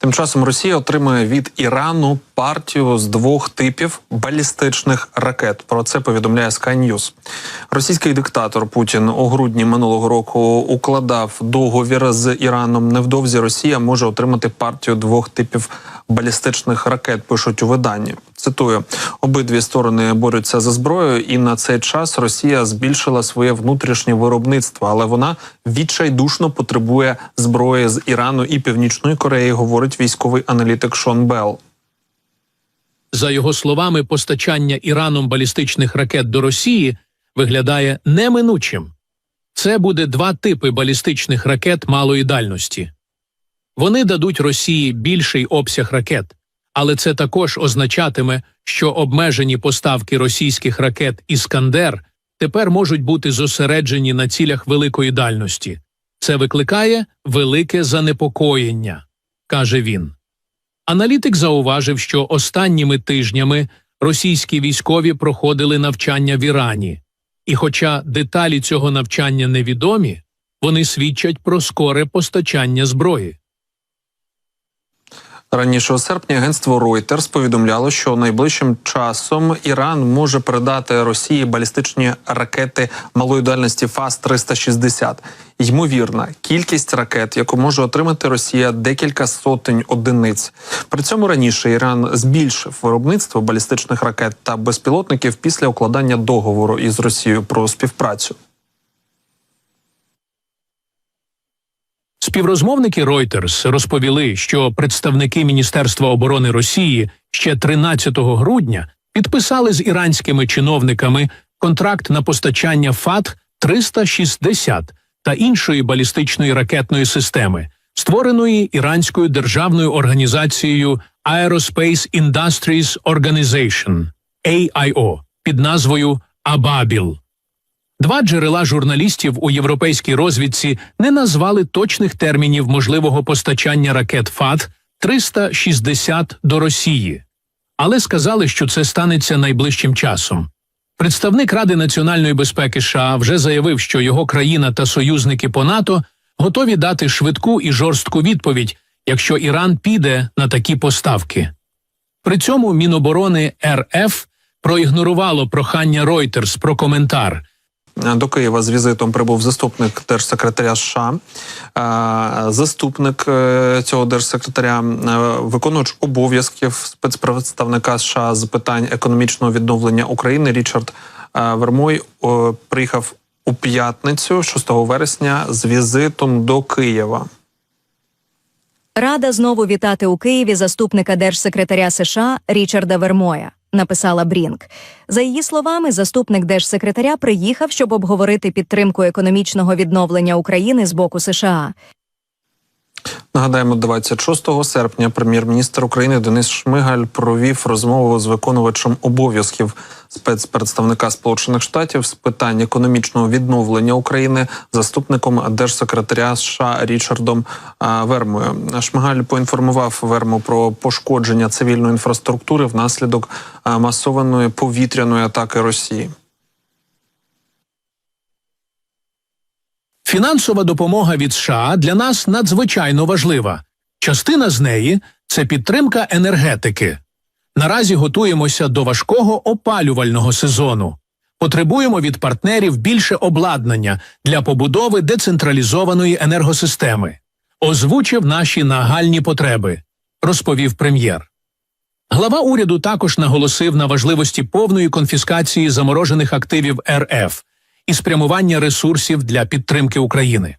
Тим часом Росія отримує від Ірану партію з двох типів балістичних ракет. Про це повідомляє Sky News. Російський диктатор Путін у грудні минулого року укладав договір з Іраном. Невдовзі Росія може отримати партію двох типів балістичних ракет. Пишуть у виданні. Цитую: обидві сторони борються за зброєю, і на цей час Росія збільшила своє внутрішнє виробництво, але вона відчайдушно потребує зброї з Ірану і Північної Кореї. Говорить військовий аналітик Шон Белл. За його словами, постачання Іраном балістичних ракет до Росії виглядає неминучим. Це буде два типи балістичних ракет малої дальності. Вони дадуть Росії більший обсяг ракет, але це також означатиме, що обмежені поставки російських ракет Іскандер тепер можуть бути зосереджені на цілях великої дальності. Це викликає велике занепокоєння, каже він. Аналітик зауважив, що останніми тижнями російські військові проходили навчання в Ірані, і хоча деталі цього навчання невідомі, вони свідчать про скоре постачання зброї. Раніше у серпні агентство Reuters повідомляло, що найближчим часом Іран може передати Росії балістичні ракети малої дальності ФАС-360. Ймовірна кількість ракет, яку може отримати Росія, декілька сотень одиниць. При цьому раніше Іран збільшив виробництво балістичних ракет та безпілотників після укладання договору із Росією про співпрацю. Співрозмовники Reuters розповіли, що представники Міністерства оборони Росії ще 13 грудня підписали з іранськими чиновниками контракт на постачання ФАТ 360 та іншої балістичної ракетної системи, створеної іранською державною організацією Aerospace Industries Organization AIO під назвою Абабіл. Два джерела журналістів у європейській розвідці не назвали точних термінів можливого постачання ракет ФАТ 360 до Росії, але сказали, що це станеться найближчим часом. Представник Ради національної безпеки США вже заявив, що його країна та союзники по НАТО готові дати швидку і жорстку відповідь, якщо Іран піде на такі поставки. При цьому Міноборони РФ проігнорувало прохання Reuters про коментар. До Києва з візитом прибув заступник держсекретаря США. Е, Заступник е, цього держсекретаря, е, виконувач обов'язків спецпредставника США з питань економічного відновлення України Річард е, Вермой приїхав у п'ятницю, 6 вересня, з візитом до Києва. Рада знову вітати у Києві заступника держсекретаря США Річарда Вермоя. Написала Брінк. За її словами, заступник держсекретаря приїхав, щоб обговорити підтримку економічного відновлення України з боку США. Нагадаємо, 26 серпня прем'єр-міністр України Денис Шмигаль провів розмову з виконувачем обов'язків спецпредставника Сполучених Штатів з питань економічного відновлення України, заступником держсекретаря США Річардом Вермою. Шмигаль поінформував Верму про пошкодження цивільної інфраструктури внаслідок масованої повітряної атаки Росії. Фінансова допомога від США для нас надзвичайно важлива. Частина з неї це підтримка енергетики. Наразі готуємося до важкого опалювального сезону. Потребуємо від партнерів більше обладнання для побудови децентралізованої енергосистеми. Озвучив наші нагальні потреби, розповів прем'єр. Глава уряду також наголосив на важливості повної конфіскації заморожених активів РФ і спрямування ресурсів для підтримки України.